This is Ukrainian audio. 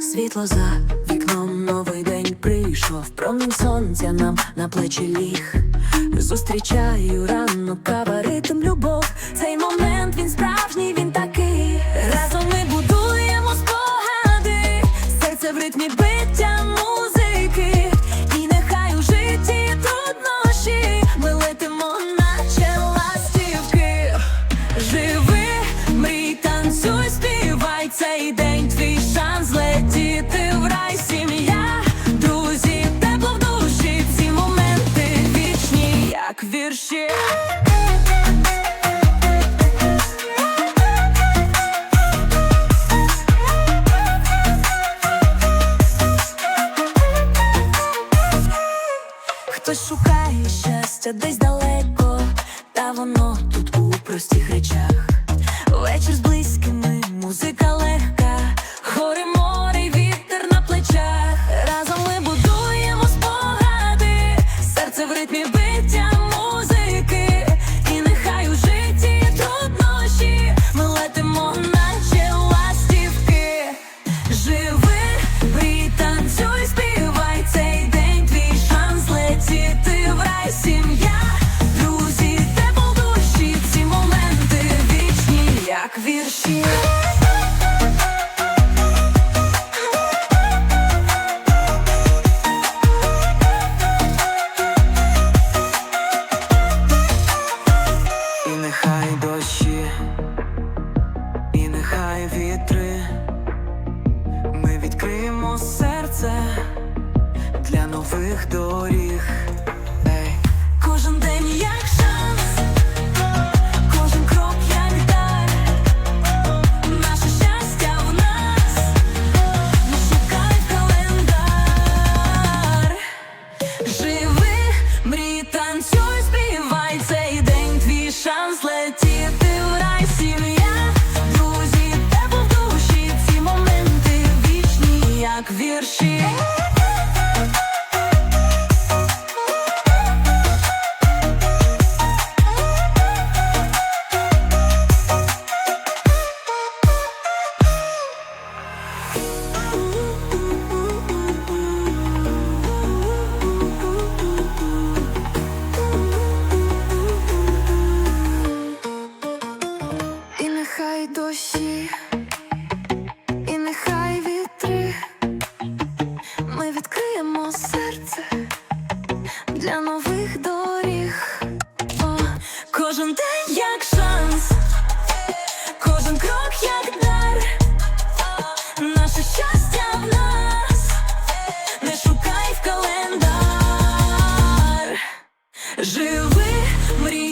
Світло за вікном, новий день прийшов, промінь сонця нам на плечі ліг. Зустрічаю ранок, кава, ритм, любов. Цей момент він справжній, він такий. Разом ми будуємо спогади, серце в ритмі биття день, твій шанс злетіти в рай, сім'я, друзі, тепло в душі, моменти вічні, як вірші. Хтось шукає щастя десь далеко, та воно тут у простих речах. І нехай дощі, і нехай вітри, ми відкриємо серце для нових доріг. Кожен день як шанс, кожен крок як дар, наше щастя в нас, не шукай в календар, живи мрій.